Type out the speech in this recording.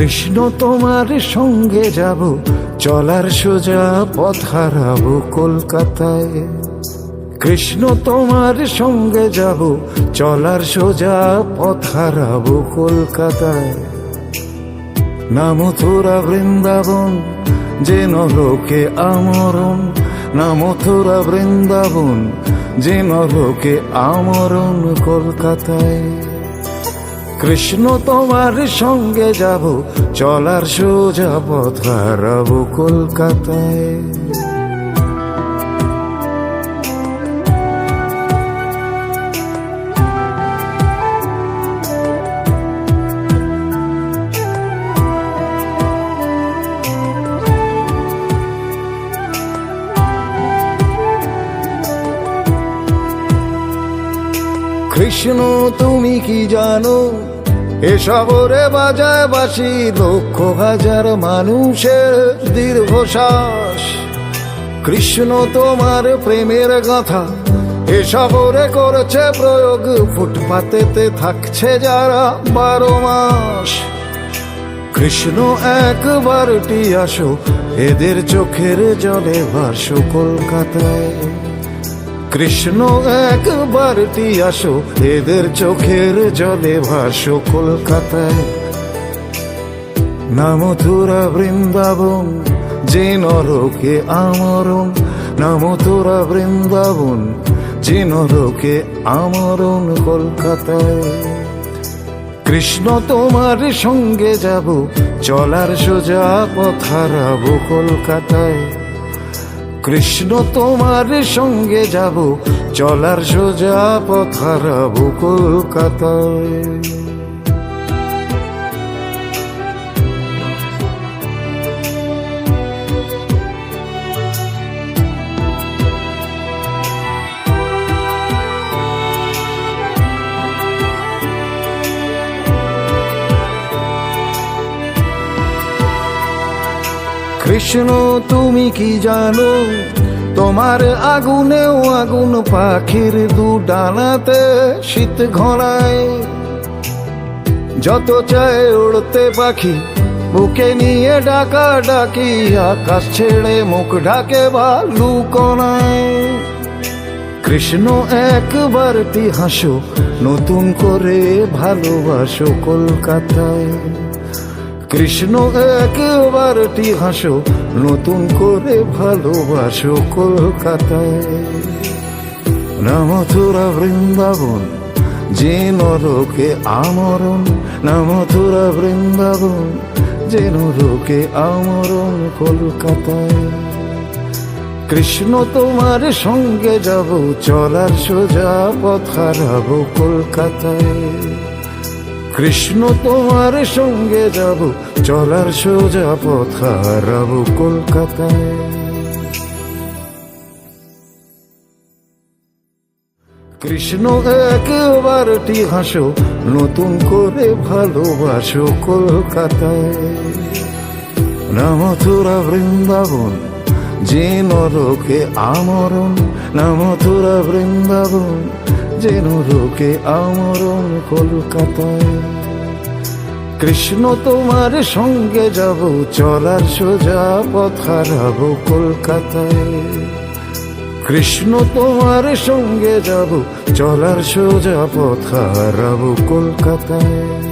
কৃষ্ণ তোমার সঙ্গে যাব, চলার সোজা পথ হারাবো কলকাতায়। কৃষ্ণ তোমার সঙ্গে যাব, চলার সোজা পথ হারাবো কলকাতায়। না মথুরা বৃন্দাবন যে নরকে আমরণ। না মথুরা বৃন্দাবন যে নরকে আমরণ কলকাতায়। কৃষ্ণ তোমার সঙ্গে যাব চলার সোজা পথ হারাবো কলকাতায়। কৃষ্ণ তুমি কি জানো এ শহরে বাজায় বাসি লক্ষ হাজার মানুষের দীর্ঘশ্বাস। কৃষ্ণ তোমার প্রেমের কথা এ শহরে করছে প্রয়োগ, ফুটপাতেতে থাকছে যারা বারো মাস। কৃষ্ণ একবারটি আসো, এদের চোখের জলে ভাসো কলকাতায়। কৃষ্ণ একবারটি আসো, এদের চোখের জলে ভাসো কলকাতায়। না মথুরা বৃন্দাবন, যে নরকে আমরণ। না মথুরা বৃন্দাবন, যে নরকে আমরণ কলকাতায়। কৃষ্ণ তোমার সঙ্গে যাব, চলার সোজা পথ হারাবো কলকাতায়। কৃষ্ণ তোমার সঙ্গে যাব চলার সোজা বুকুল কলকাতায়। কৃষ্ণ, তুমি কি জানো? তোমার আগুনেও আগুন পাখির দু ডানাতে শীত ঘনায়। যত চায় উড়তে পাখি, বুকে নিয়ে ডাকা ডাকি, আকাশ ছেড়ে মুখ ঢাকে ভালু কোনায় কৃষ্ণ একবারটি হাসো, নতুন করে ভালোবাসো কলকাতায়। কৃষ্ণ একবারটি হাসো, নতুন করে ভালোবাসো কলকাতায়। না মথুরা বৃন্দাবন, যে নরকে আমরণ না মথুরা বৃন্দাবন, যে নরকে আমরণ কলকাতায়। কৃষ্ণ তোমার সঙ্গে যাব, চলার সোজা পথ হারাবো কলকাতায়। কৃষ্ণ তোমার সঙ্গে যাব, চলার সোজা পথ হারাবো কলকাতায়। কৃষ্ণ একবারটি হাসো, নতুন করে ভালোবাসো কলকাতায়। না মথুরা বৃন্দাবন, যে নরকে আমরণ না মথুরা বৃন্দাবন যে রোগে আমরণ কলকাতায়। কৃষ্ণ তোমার সঙ্গে যাব, চলার সোজা পথ হারাব কলকাতায়। কৃষ্ণ তোমার সঙ্গে যাব, চলার সোজা পথ হারাব কলকাতায়।